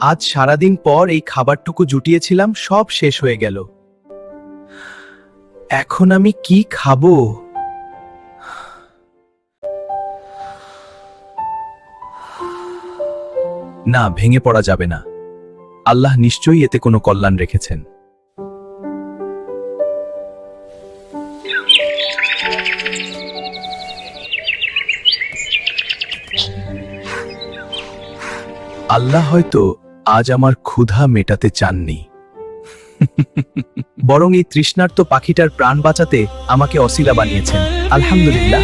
আজ সারাদিন পর এই খাবারটুকু জুটিয়েছিলাম, সব শেষ হয়ে গেল। এখন আমি কি খাব? না, ভেঙে পড়া যাবে না। আল্লাহ নিশ্চয়ই এতে কোনো কল্যাণ রেখেছেন। আল্লাহ হয়তো আজ আমার ক্ষুধা মেটাতে চাননি। বরং এই তৃষ্ণার্ত পাখিটার প্রাণ বাঁচাতে আমাকে অশিলা বানিয়েছেন। আলহামদুলিল্লাহ।